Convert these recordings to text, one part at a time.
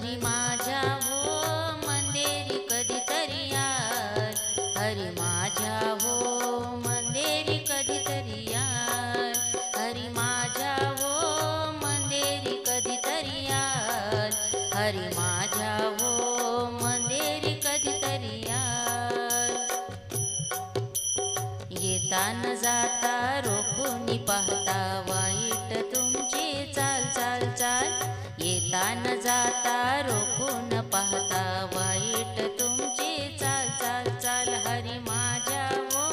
हरी माझ्या हो मंदेरी कधीतरी यार. हरी माझ्या हो मंदेरी कधीतरी यार. हरी माझ्या हो मंदेरी कधीतरी यार. हरी माझ्या हो मंदेरी कधीतरी यार. येता न जाता रोखून पाहता वाईट तुमची चा चाल न जाता रोखून पाहता. वाईट तुमची चाल चाल चाल हरी माझ्या हो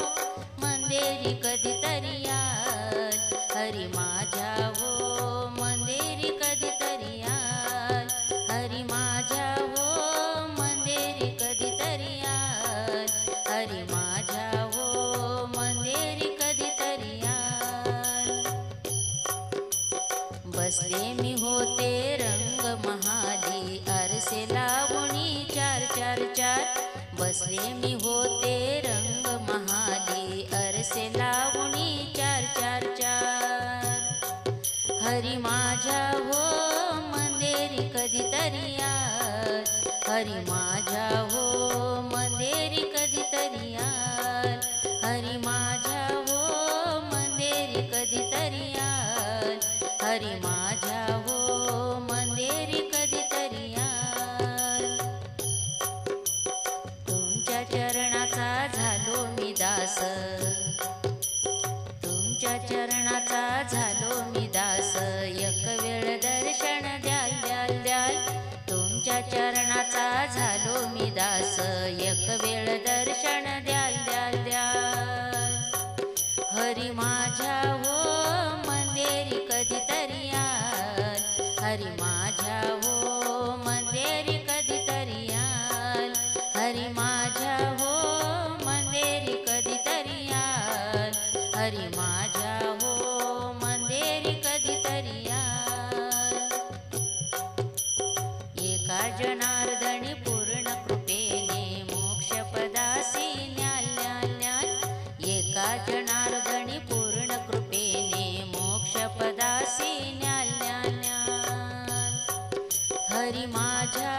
मंदेरी कधीतरी याल हरी माझ्या हो मंदेरी कधीतरी याल हरी माझ्या हो मंदेरी कधीतरी याल हरी माझ्या हो मंदेरी कधीतरी याल. बसले मी होते महाली आरसे लावणी चार चार चार. बसले मी होते रंग महाली अरसे लावणी चार चार चार. हरी माझ्या हो मंदेरी कधीतरी याल हरी माझ्या हो मंदेरी कधीतरी याल हरी माझ्या हो मंदेरी कधीतरी याल हरी माझ्या चरणाचा झालो मी दास. तुमच्या चरणाचा झालो मी दास. एक वेळ दर्शन द्याल द्याल द्याल. तुमच्या चरणाचा झालो मी दास. एक वेळ दर्शन द्याल द्याल द्याल. हरी माझ्या हो मंदेरी कधीतरी आल. हरी माझ्या हो मंदेरी जनार्दनी पूर्ण कृपेने मोक्षपदासी न्याल्याल्याल एका जनार्दनी पूर्ण कृपेने मोक्षपदासी न्याल्याल्याल हरि माझ्या